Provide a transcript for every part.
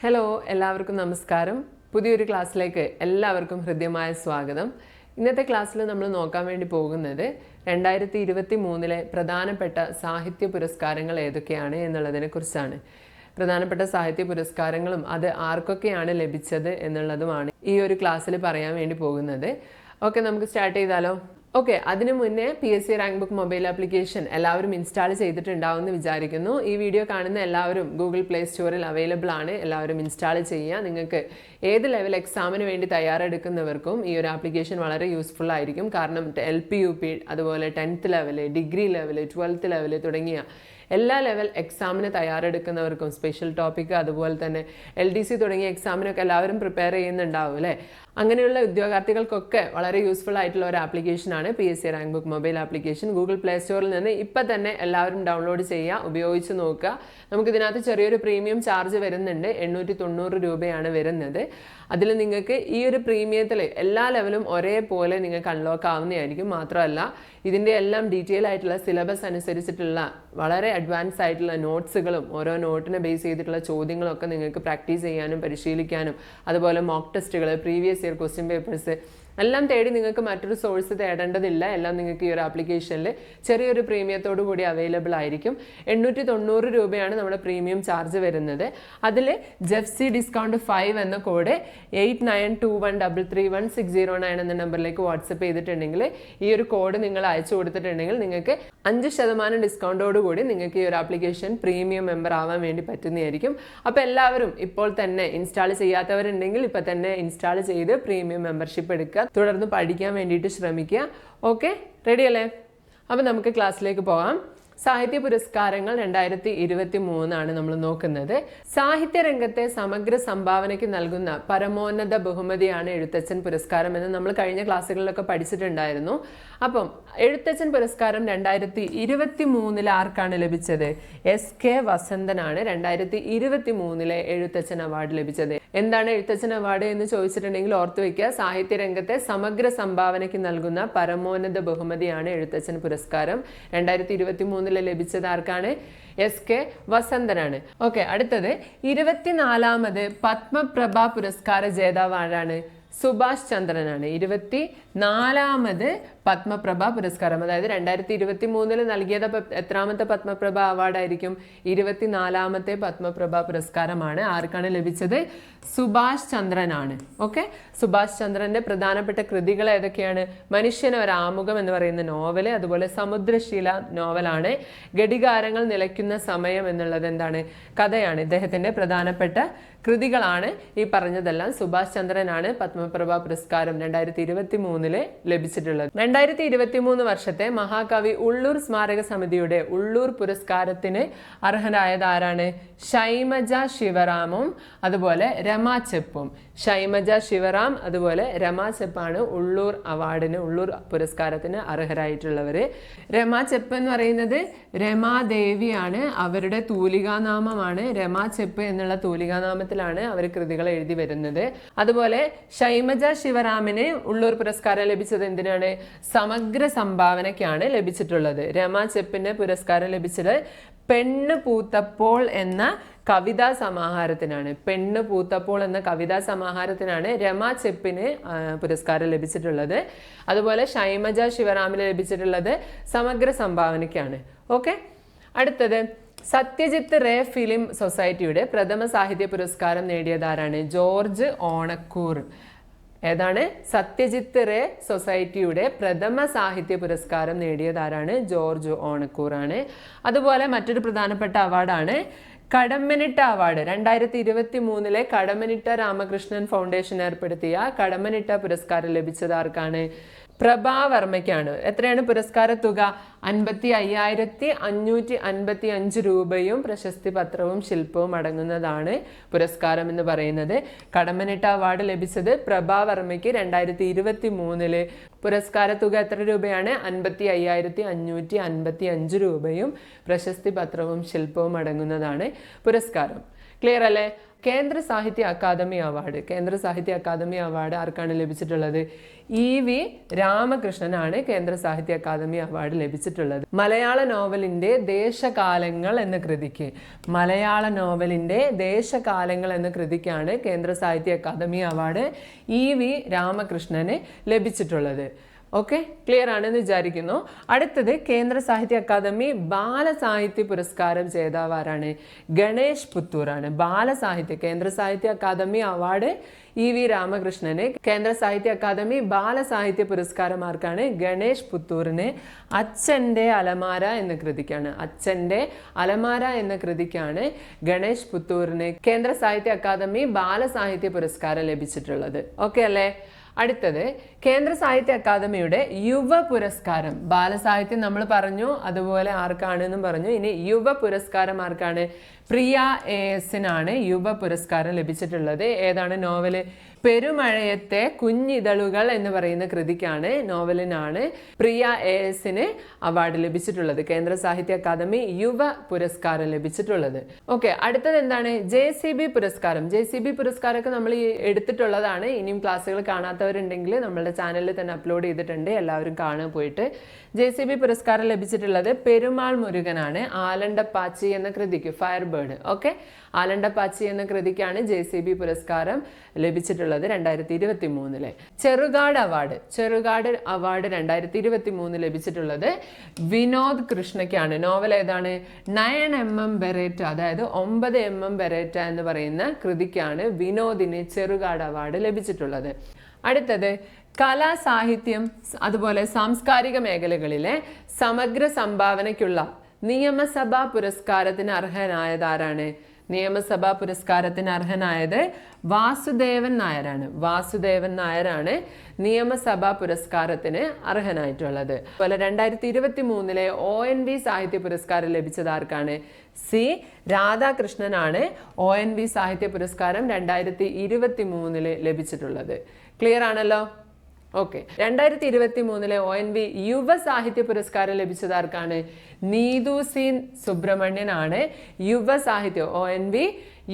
Hello എല്ലാവർക്കും നമസ്കാരം. പുതിയൊരു ക്ലാസ്സിലേക്ക് എല്ലാവർക്കും ഹൃദ്യമായ സ്വാഗതം. ഇന്നത്തെ ക്ലാസ്സിൽ നമ്മൾ നോക്കാൻ വേണ്ടി പോകുന്നത് രണ്ടായിരത്തി ഇരുപത്തി മൂന്നിലെ പ്രധാനപ്പെട്ട സാഹിത്യ പുരസ്കാരങ്ങൾ ഏതൊക്കെയാണ് എന്നുള്ളതിനെക്കുറിച്ചാണ് പ്രധാനപ്പെട്ട സാഹിത്യ പുരസ്കാരങ്ങളും അത് ആർക്കൊക്കെയാണ് ലഭിച്ചത് എന്നുള്ളതുമാണ് ഈ ഒരു ക്ലാസ്സിൽ പറയാൻ വേണ്ടി പോകുന്നത്. ഓക്കെ നമുക്ക് സ്റ്റാർട്ട് ചെയ്താലോ? ഓക്കെ അതിനു മുന്നേ P S C rank book mobile application എല്ലാവരും ഇൻസ്റ്റാൾ ചെയ്തിട്ടുണ്ടാവുമെന്ന് വിചാരിക്കുന്നു. ഈ വീഡിയോ കാണുന്ന എല്ലാവരും ഗൂഗിൾ പ്ലേ സ്റ്റോറിൽ അവൈലബിൾ ആണ്. എല്ലാവരും ഇൻസ്റ്റാൾ ചെയ്യുക. നിങ്ങൾക്ക് ഏത് ലെവൽ എക്സാമിന് വേണ്ടി തയ്യാറെടുക്കുന്നവർക്കും ഈ ഒരു ആപ്ലിക്കേഷൻ വളരെ യൂസ്ഫുൾ ആയിരിക്കും. കാരണം എൽ പി യു പി അതുപോലെ tenth level degree level twelfth level തുടങ്ങിയ എല്ലാ ലെവൽ എക്സാമിന് തയ്യാറെടുക്കുന്നവർക്കും സ്പെഷ്യൽ ടോപ്പിക് അതുപോലെ തന്നെ എൽ ഡി സി തുടങ്ങിയ എക്സാമിനൊക്കെ എല്ലാവരും പ്രിപ്പയർ ചെയ്യുന്നുണ്ടാവും അല്ലേ? അങ്ങനെയുള്ള ഉദ്യോഗാർത്ഥികൾക്കൊക്കെ വളരെ യൂസ്ഫുൾ ആയിട്ടുള്ള ഒരു ആപ്ലിക്കേഷനാണ് P S C rank book mobile application Google play സ്റ്റോറിൽ നിന്ന് ഇപ്പം തന്നെ എല്ലാവരും ഡൗൺലോഡ് ചെയ്യുക ഉപയോഗിച്ച് നോക്കുക. നമുക്ക് ഇതിനകത്ത് ചെറിയൊരു പ്രീമിയം ചാർജ് വരുന്നുണ്ട്. എണ്ണൂറ്റി തൊണ്ണൂറ് രൂപയാണ് വരുന്നത്. അതിൽ നിങ്ങൾക്ക് ഈ ഒരു പ്രീമിയത്തിൽ എല്ലാ ലെവലും ഒരേപോലെ നിങ്ങൾക്ക് അൺലോക്ക് ആവുന്നതായിരിക്കും. മാത്രമല്ല ഇതിന്റെ എല്ലാം ഡീറ്റെയിൽ ആയിട്ടുള്ള സിലബസ് അനുസരിച്ചിട്ടുള്ള വളരെ അഡ്വാൻസ് ആയിട്ടുള്ള നോട്ട്സുകളും ഓരോ നോട്ടിനെ ബേസ് ചെയ്തിട്ടുള്ള ചോദ്യങ്ങളൊക്കെ നിങ്ങൾക്ക് പ്രാക്ടീസ് ചെയ്യാനും പരിശീലിക്കാനും അതുപോലെ മോക്ക് ടെസ്റ്റുകൾ പ്രീവിയസ് ഇയർ ക്വസ്റ്റ്യൻ പേപ്പേഴ്സ് എല്ലാം തേടി നിങ്ങൾക്ക് മറ്റൊരു സോഴ്സ് തേടേണ്ടതില്ല. എല്ലാം നിങ്ങൾക്ക് ഈ ഒരു ആപ്ലിക്കേഷനിൽ ചെറിയൊരു പ്രീമിയത്തോടു കൂടി അവൈലബിൾ ആയിരിക്കും. എണ്ണൂറ്റി തൊണ്ണൂറ് രൂപയാണ് നമ്മുടെ പ്രീമിയം ചാർജ് വരുന്നത്. അതിൽ ജെഫ്സി ഡിസ്കൗണ്ട് ഫൈവ് എന്ന code eight nine two one double three one six zero nine എന്ന നമ്പറിലേക്ക് വാട്സപ്പ് ചെയ്തിട്ടുണ്ടെങ്കിൽ ഈ ഒരു കോഡ് നിങ്ങൾ അയച്ചു കൊടുത്തിട്ടുണ്ടെങ്കിൽ നിങ്ങൾക്ക് അഞ്ച് ശതമാനം ഡിസ്കൗണ്ടോട് കൂടി നിങ്ങൾക്ക് ഈ ഒരു ആപ്ലിക്കേഷൻ പ്രീമിയം മെമ്പർ ആവാൻ വേണ്ടി പറ്റുന്നതായിരിക്കും. അപ്പോൾ എല്ലാവരും ഇപ്പോൾ തന്നെ ഇൻസ്റ്റാൾ ചെയ്യാത്തവരുണ്ടെങ്കിൽ ഇപ്പോൾ തന്നെ ഇൻസ്റ്റാൾ ചെയ്ത് പ്രീമിയം മെമ്പർഷിപ്പ് എടുക്കുക. തുടർന്ന് പഠിക്കാൻ വേണ്ടിയിട്ട് ശ്രമിക്കുക. ഓക്കെ റെഡിയല്ലേ അപ്പോൾ നമുക്ക് ക്ലാസ്സിലേക്ക് പോകാം. സാഹിത്യ പുരസ്കാരങ്ങൾ രണ്ടായിരത്തി ഇരുപത്തി മൂന്നാണ് നമ്മൾ നോക്കുന്നത്. സാഹിത്യ രംഗത്തെ സമഗ്ര സംഭാവനയ്ക്ക് നൽകുന്ന പരമോന്നത ബഹുമതിയാണ് എഴുത്തച്ഛൻ പുരസ്കാരം എന്ന് നമ്മൾ കഴിഞ്ഞ ക്ലാസ്സുകളിലൊക്കെ പഠിച്ചിട്ടുണ്ടായിരുന്നു. അപ്പം എഴുത്തച്ഛൻ പുരസ്കാരം രണ്ടായിരത്തി ഇരുപത്തി മൂന്നിൽ ആർക്കാണ് ലഭിച്ചത്? എസ് കെ വസന്തനാണ് രണ്ടായിരത്തി ഇരുപത്തി മൂന്നിലെ എഴുത്തച്ഛൻ അവാർഡ് ലഭിച്ചത്. എന്താണ് എഴുത്തച്ഛൻ അവാർഡ് എന്ന് ചോദിച്ചിട്ടുണ്ടെങ്കിൽ ഓർത്തു വെക്കുക. സാഹിത്യ രംഗത്തെ സമഗ്ര സംഭാവനയ്ക്ക് നൽകുന്ന പരമോന്നത ബഹുമതിയാണ് എഴുത്തച്ഛൻ പുരസ്കാരം. രണ്ടായിരത്തി ഇരുപത്തി മൂന്നിൽ ലഭിച്ചത് ആർക്കാണ്? S K വസന്തനാണ്. ഓക്കെ അടുത്തത്. ഇരുപത്തിനാലാമത് പത്മപ്രഭ പുരസ്കാര ജേതാവ് ആരാണ്? സുഭാഷ് ചന്ദ്രനാണ്. ഇരുപത്തി നാലാമത് പത്മപ്രഭ പുരസ്കാരം അതായത് രണ്ടായിരത്തി ഇരുപത്തി മൂന്നിൽ നൽകിയത് എത്രാമത്തെ പത്മപ്രഭ അവാർഡായിരിക്കും? ഇരുപത്തിനാലാമത്തെ പത്മപ്രഭ പുരസ്കാരമാണ്. ആർക്കാണ് ലഭിച്ചത്? സുഭാഷ് ചന്ദ്രനാണ്. ഓക്കെ? സുഭാഷ് ചന്ദ്രന്റെ പ്രധാനപ്പെട്ട കൃതികൾ ഏതൊക്കെയാണ്? മനുഷ്യന് ഒരു ആമുഖം എന്ന് പറയുന്ന നോവൽ അതുപോലെ സമുദ്രശീല നോവലാണ്. ഘടികാരങ്ങൾ നിലയ്ക്കുന്ന സമയം എന്നുള്ളത് എന്താണ്? കഥയാണ്. ഇദ്ദേഹത്തിന്റെ പ്രധാനപ്പെട്ട കൃതികളാണ് ഈ പറഞ്ഞതെല്ലാം സുഭാഷ് ചന്ദ്രനാണ് പത്മപ്രഭ പുരസ്കാരം രണ്ടായിരത്തി ഇരുപത്തി മൂന്നിൽ ലഭിച്ചിട്ടുള്ളത്. രണ്ടായിരത്തി ഇരുപത്തി മൂന്ന് വർഷത്തെ മഹാകവി ഉള്ളൂർ സ്മാരക സമിതിയുടെ ഉള്ളൂർ പുരസ്കാരത്തിന് അർഹനായത് ആരാണ് ഷൈമജ ശിവറാമും അതുപോലെ രമാ ചെപ്പും. ഷൈമജ ശിവറാം അതുപോലെ രമാ ചെപ്പാണ് ഉള്ളൂർ അവാർഡിന് ഉള്ളൂർ പുരസ്കാരത്തിന് അർഹരായിട്ടുള്ളവർ രമാ ചെപ്പ് എന്ന് പറയുന്നത് രമാദേവിയാണ് അവരുടെ തൂലികാനാമമാണ് രമാ ചെപ്പ് എന്നുള്ള തൂലികാനാമത്തിലാണ് അവർ കൃതികൾ എഴുതി വരുന്നത്. അതുപോലെ ഷൈമജ ശിവറാമിന് ഉള്ളൂർ പുരസ്കാരം ലഭിച്ചത് എന്തിനാണ്? സമഗ്ര സംഭാവനയ്ക്കാണ് ലഭിച്ചിട്ടുള്ളത്. രമാ ചെപ്പിന് പുരസ്കാരം ലഭിച്ചത് പെണ്ണ് പൂത്തപ്പോൾ എന്ന കവിതാ സമാഹാരത്തിനാണ്. പെണ്ണ് പൂത്തപ്പോൾ എന്ന കവിതാ സമാഹാരത്തിനാണ് രമാ ചെപ്പിന് പുരസ്കാരം ലഭിച്ചിട്ടുള്ളത്. അതുപോലെ ഷൈമജ ശിവറാമിന് ലഭിച്ചിട്ടുള്ളത് സമഗ്ര സംഭാവനയ്ക്കാണ്. ഓക്കെ? അടുത്തത് സത്യജിത്ത് റേ ഫിലിം സൊസൈറ്റിയുടെ പ്രഥമ സാഹിത്യ പുരസ്കാരം നേടിയതാരാണ്? ജോർജ് ഓണക്കൂർ. ഏതാണ്? സത്യജിത്ത് റേ സൊസൈറ്റിയുടെ പ്രഥമ സാഹിത്യ പുരസ്കാരം നേടിയതാരാണ് ജോർജ് ഓണക്കൂറാണ് അതുപോലെ മറ്റൊരു പ്രധാനപ്പെട്ട അവാർഡാണ് കടമ്മനിട്ട അവാർഡ്. രണ്ടായിരത്തി ഇരുപത്തി മൂന്നിലെ കടമ്മനിട്ട രാമകൃഷ്ണൻ ഫൗണ്ടേഷൻ ഏർപ്പെടുത്തിയ കടമ്മനിട്ട പുരസ്കാരം ലഭിച്ചത് ആർക്കാണ്? പ്രഭാവർമ്മയ്ക്കാണ്. എത്രയാണ് പുരസ്കാര തുക? അൻപത്തി അയ്യായിരത്തി അഞ്ഞൂറ്റി അൻപത്തി അഞ്ച് രൂപയും പ്രശസ്തി പത്രവും ശില്പവും അടങ്ങുന്നതാണ് പുരസ്കാരം എന്ന് പറയുന്നത്. കടമനിട്ട അവാർഡ് ലഭിച്ചത് പ്രഭാവർമ്മയ്ക്ക് രണ്ടായിരത്തി ഇരുപത്തി മൂന്നിൽ പുരസ്കാര തുക എത്ര രൂപയാണ്? അൻപത്തി അയ്യായിരത്തി അഞ്ഞൂറ്റി അൻപത്തി അഞ്ച് രൂപയും പ്രശസ്തി പത്രവും ശില്പവും അടങ്ങുന്നതാണ് പുരസ്കാരം. ക്ലിയർ അല്ലേ? കേന്ദ്ര സാഹിത്യ അക്കാദമി അവാർഡ് കേന്ദ്ര സാഹിത്യ അക്കാദമി അവാർഡ് ആർക്കാണ് ലഭിച്ചിട്ടുള്ളത്? ഇ വി രാമകൃഷ്ണനാണ് കേന്ദ്ര സാഹിത്യ അക്കാദമി അവാർഡ് ലഭിച്ചിട്ടുള്ളത്. മലയാള നോവലിന്റെ ദേശകാലങ്ങൾ എന്ന കൃതിക്ക് മലയാള നോവലിന്റെ ദേശകാലങ്ങൾ എന്ന കൃതിക്കാണ് Kendra Sahitya Akademi award E V Ramakrishnan ലഭിച്ചിട്ടുള്ളത്. ഓക്കെ ക്ലിയർ ആണെന്ന് വിചാരിക്കുന്നു. അടുത്തത് കേന്ദ്ര സാഹിത്യ അക്കാദമി ബാലസാഹിത്യ പുരസ്കാരം ജേതാവ് ആരാണ്? ഗണേഷ് പുത്തൂറാണ് ബാലസാഹിത്യ Kendra Sahitya Akademi award E V Ramakrishnan. Kendra Sahitya academy ബാലസാഹിത്യ പുരസ്കാരം ആർക്കാണ്? ഗണേഷ് പുത്തൂറിന്. അച്ഛന്റെ അലമാര എന്ന കൃതിക്കാണ്. അച്ഛന്റെ അലമാര എന്ന കൃതിക്കാണ് ഗണേഷ് പുത്തൂറിന് കേന്ദ്ര സാഹിത്യ അക്കാദമി ബാലസാഹിത്യ പുരസ്കാരം ലഭിച്ചിട്ടുള്ളത്. ഓക്കെ അല്ലേ? അടുത്തത് കേന്ദ്ര സാഹിത്യ അക്കാദമിയുടെ യുവ പുരസ്കാരം. ബാലസാഹിത്യം നമ്മൾ പറഞ്ഞു അതുപോലെ ആർക്കാണ് എന്നും പറഞ്ഞു. ഇനി യുവ പുരസ്കാരം ആർക്കാണ്? പ്രിയ എസിനാണ് യുവ പുരസ്കാരം ലഭിച്ചിട്ടുള്ളത്. ഏതാണ്? നോവൽ പെരുമഴയത്തെ കുഞ്ഞിതളുകൾ എന്ന് പറയുന്ന കൃതിക്കാണ് നോവലിനാണ് പ്രിയ എ എസിന് അവാർഡ് ലഭിച്ചിട്ടുള്ളത്. കേന്ദ്ര സാഹിത്യ അക്കാദമി യുവ പുരസ്കാരം ലഭിച്ചിട്ടുള്ളത്. ഓക്കെ അടുത്തത് എന്താണ്? ജെ സി ബി പുരസ്കാരം. ജെ സി ബി പുരസ്കാരമൊക്കെ നമ്മൾ എടുത്തിട്ടുള്ളതാണ്. ഇനിയും ക്ലാസ്സുകൾ കാണാത്തവരുണ്ടെങ്കിൽ നമ്മളുടെ ചാനലിൽ തന്നെ അപ്ലോഡ് ചെയ്തിട്ടുണ്ട്. എല്ലാവരും കാണാൻ പോയിട്ട്. ജെ സി ബി പുരസ്കാരം ലഭിച്ചിട്ടുള്ളത് പെരുമാൾ മുരുകനാണ്. ആലണ്ടപ്പാച്ചി എന്ന കൃതിക്ക് ഫയർ ബേർഡ് ഓക്കെ ആലണ്ടപ്പാച്ചി എന്ന കൃതിക്കാണ് ജെ സി ബി പുരസ്കാരം ലഭിച്ചിട്ടുള്ളത്. രണ്ടായിരത്തി ഇരുപത്തി മൂന്നിലെ ചെറുകാട് അവാർഡ് ചെറുകാട് അവാർഡ് രണ്ടായിരത്തി ഇരുപത്തി മൂന്ന് ലഭിച്ചിട്ടുള്ളത് വിനോദ് കൃഷ്ണയ്ക്കാണ്. നോവൽ ഏതാണ്? നയൻ എം എം ബെറേറ്റ അതായത് ഒമ്പത് എം എം ബെറേറ്റ എന്ന് പറയുന്ന കൃതിക്കാണ് വിനോദിന് ചെറുകാട് അവാർഡ് ലഭിച്ചിട്ടുള്ളത്. അടുത്തത് കലാ സാഹിത്യം അതുപോലെ സാംസ്കാരിക മേഖലകളിലെ സമഗ്ര സംഭാവനയ്ക്കുള്ള നിയമസഭാ പുരസ്കാരത്തിന് അർഹനായത് ആരാണ്? നിയമസഭാ പുരസ്കാരത്തിന് അർഹനായത് വാസുദേവൻ നായരാണ്. വാസുദേവൻ നായരാണ് നിയമസഭാ പുരസ്കാരത്തിന് അർഹനായിട്ടുള്ളത്. അതുപോലെ രണ്ടായിരത്തി ഇരുപത്തി മൂന്നിലെ ഒ എൻ വി സാഹിത്യ പുരസ്കാരം ലഭിച്ചത് ആർക്കാണ്? സി രാധാകൃഷ്ണനാണ് ഒ എൻ വി സാഹിത്യ പുരസ്കാരം രണ്ടായിരത്തി ഇരുപത്തി മൂന്നിൽ ലഭിച്ചിട്ടുള്ളത്. ക്ലിയർ ആണല്ലോ? ഓക്കെ രണ്ടായിരത്തി ഇരുപത്തി മൂന്നിലെ ഒ എൻ വി യുവ സാഹിത്യ പുരസ്കാരം ലഭിച്ചത് ആർക്കാണ്? നീതു സീൻ സുബ്രഹ്മണ്യനാണ്. യുവ സാഹിത്യ ഒ എൻ വി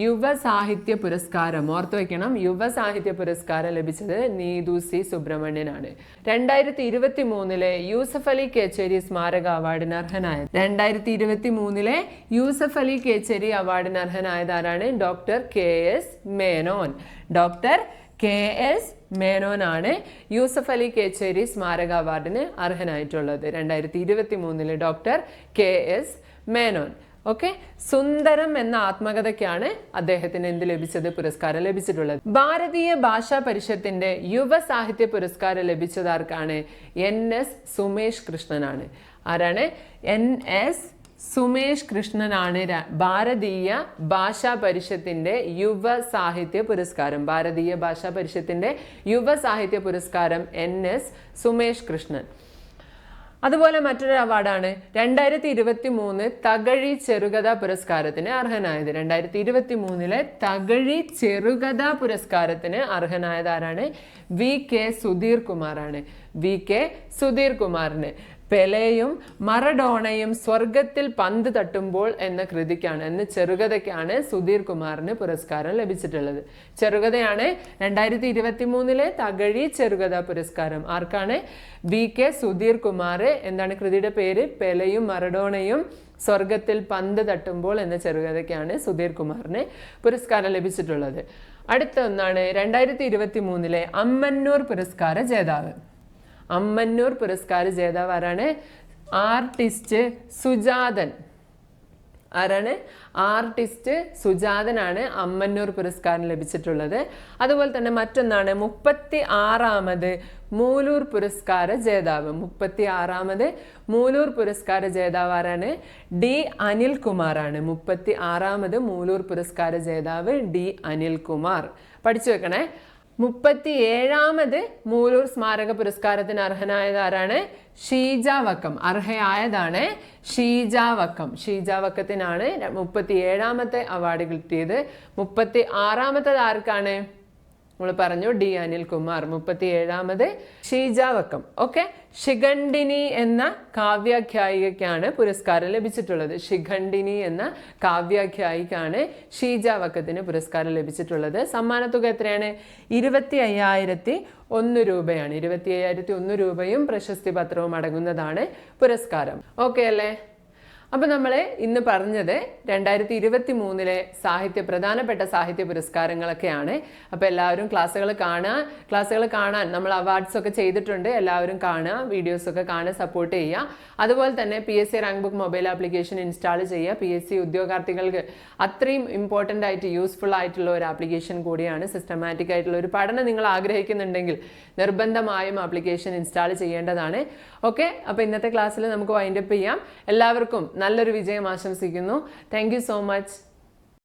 യുവ സാഹിത്യ പുരസ്കാരം. ഓർത്തു വയ്ക്കണം യുവ സാഹിത്യ പുരസ്കാരം ലഭിച്ചത് നീതു സി സുബ്രഹ്മണ്യനാണ്. രണ്ടായിരത്തി ഇരുപത്തി മൂന്നിലെ യൂസഫ് അലി കേച്ചേരി സ്മാരക അവാർഡിന് അർഹനായത്? രണ്ടായിരത്തി ഇരുപത്തി മൂന്നിലെ യൂസഫ് അലി കേച്ചേരി അവാർഡിന് അർഹനായതാരാണ് doctor K S Menon. Doctor K S മേനോനാണ് Yusuf Ali Kecheri സ്മാരക അവാർഡിന് അർഹനായിട്ടുള്ളത്. രണ്ടായിരത്തി ഇരുപത്തി മൂന്നിൽ doctor K S Menon. Okay? Sundaram എന്ന ആത്മകഥയ്ക്കാണ് അദ്ദേഹത്തിന് എന്ത് ലഭിച്ചത്? പുരസ്കാരം ലഭിച്ചിട്ടുള്ളത്. ഭാരതീയ ഭാഷാ പരിഷത്തിന്റെ യുവ സാഹിത്യ പുരസ്കാരം ലഭിച്ചതാർക്കാണ് എൻ എസ് സുമേഷ് കൃഷ്ണനാണ്. ആരാണ്? എൻ എസ് സുമേഷ് കൃഷ്ണനാണ് ഭാരതീയ ഭാഷാ പരിഷത്തിന്റെ യുവ സാഹിത്യ പുരസ്കാരം. ഭാരതീയ ഭാഷാ പരിഷത്തിന്റെ യുവ സാഹിത്യ പുരസ്കാരം എൻ എസ് സുമേഷ് കൃഷ്ണൻ. അതുപോലെ മറ്റൊരു അവാർഡാണ് രണ്ടായിരത്തി ഇരുപത്തി മൂന്ന് തകഴി ചെറുകഥ പുരസ്കാരത്തിന് അർഹനായത്. രണ്ടായിരത്തി ഇരുപത്തി മൂന്നിലെ തകഴി ചെറുകഥ പുരസ്കാരത്തിന് അർഹനായത് ആരാണ്? വി കെ സുധീർ കുമാറാണ് വി കെ സുധീർ കുമാറിന് പെലെയും മറഡോണയും സ്വർഗത്തിൽ പന്ത് തട്ടുമ്പോൾ എന്ന കൃതിക്കാണ് എന്ന ചെറുകഥയ്ക്കാണ് സുധീർ കുമാറിന് പുരസ്കാരം ലഭിച്ചിട്ടുള്ളത്. ചെറുകഥയാണ് രണ്ടായിരത്തി ഇരുപത്തി മൂന്നിലെ തകഴി ചെറുകഥ പുരസ്കാരം. ആർക്കാണ്? വി കെ സുധീർ കുമാർ എന്താണ് കൃതിയുടെ പേര്. പെലയും മറഡോണയും സ്വർഗത്തിൽ പന്ത് തട്ടുമ്പോൾ എന്ന ചെറുകഥയ്ക്കാണ് സുധീർ കുമാറിന് പുരസ്കാരം ലഭിച്ചിട്ടുള്ളത്. അടുത്ത ഒന്നാണ് രണ്ടായിരത്തി ഇരുപത്തി മൂന്നിലെ അമ്മന്നൂർ പുരസ്കാര ജേതാവ്. അമ്മന്നൂർ പുരസ്കാര ജേതാവ് ആരാണ് ആർട്ടിസ്റ്റ് സുജാതൻ. ആരാണ്? ആർട്ടിസ്റ്റ് സുജാതനാണ് അമ്മന്നൂർ പുരസ്കാരം ലഭിച്ചിട്ടുള്ളത്. അതുപോലെ തന്നെ മറ്റൊന്നാണ് മുപ്പത്തി ആറാമത് മൂലൂർ പുരസ്കാര ജേതാവ്. മുപ്പത്തി ആറാമത് മൂലൂർ പുരസ്കാര ജേതാവ് ആരാണ് ഡി അനിൽകുമാറാണ്. മുപ്പത്തി ആറാമത് മൂലൂർ പുരസ്കാര ജേതാവ് ഡി അനിൽകുമാർ. പഠിച്ചു വെക്കണേ. മുപ്പത്തി ഏഴാമത് മൂലൂർ സ്മാരക പുരസ്കാരത്തിന് അർഹനായത് ആരാണ് അർഹയായതാണ് ഷീജ വക്കം ഷീജ വക്കത്തിനാണ് മുപ്പത്തി ഏഴാമത്തെ അവാർഡ് കിട്ടിയത്. മുപ്പത്തി ആറാമത്തത് ആർക്കാണ്? നമ്മൾ പറഞ്ഞു ഡി അനിൽകുമാർ മുപ്പത്തി ഏഴാമത് ഷീജാവക്കം. ഓക്കെ? ശിഖണ്ഡിനി എന്ന കാവ്യാഖ്യായികയ്ക്കാണ് പുരസ്കാരം ലഭിച്ചിട്ടുള്ളത്. ശിഖണ്ഡിനി എന്ന കാവ്യാഖ്യായിക്കാണ് ഷീജാവക്കത്തിന് പുരസ്കാരം ലഭിച്ചിട്ടുള്ളത്. സമ്മാനത്തുക എത്രയാണ്? ഇരുപത്തി അയ്യായിരത്തി ഒന്ന് രൂപയാണ്. ഇരുപത്തി അയ്യായിരത്തി ഒന്ന് രൂപയും പ്രശസ്തി പത്രവും അടങ്ങുന്നതാണ് പുരസ്കാരം. ഓക്കെ അല്ലേ? അപ്പോൾ നമ്മൾ ഇന്ന് പറഞ്ഞത് രണ്ടായിരത്തി ഇരുപത്തി മൂന്നിലെ സാഹിത്യ പ്രധാനപ്പെട്ട സാഹിത്യ പുരസ്കാരങ്ങളൊക്കെയാണ്. അപ്പോൾ എല്ലാവരും ക്ലാസ്സുകൾ കാണുക. ക്ലാസ്സുകൾ കാണാൻ നമ്മൾ അവാർഡ്സ് ഒക്കെ ചെയ്തിട്ടുണ്ട്. എല്ലാവരും കാണുക. വീഡിയോസ് ഒക്കെ കാണുക സപ്പോർട്ട് ചെയ്യുക. അതുപോലെ തന്നെ P S C rank book mobile application install ചെയ്യുക. പി എസ് സി ഉദ്യോഗാർത്ഥികൾക്ക് അത്രയും ഇമ്പോർട്ടന്റ് ആയിട്ട് യൂസ്ഫുൾ ആയിട്ടുള്ള ഒരു ആപ്ലിക്കേഷൻ കൂടിയാണ്. സിസ്റ്റമാറ്റിക് ആയിട്ടുള്ള ഒരു പഠനം നിങ്ങൾ ആഗ്രഹിക്കുന്നുണ്ടെങ്കിൽ നിർബന്ധമായും ആപ്ലിക്കേഷൻ ഇൻസ്റ്റാൾ ചെയ്യേണ്ടതാണ്. ഓക്കെ അപ്പോൾ ഇന്നത്തെ ക്ലാസ്സിൽ നമുക്ക് വൈൻഡപ്പ് ചെയ്യാം. എല്ലാവർക്കും നല്ലൊരു വിജയം ആശംസിക്കുന്നു. Thank so much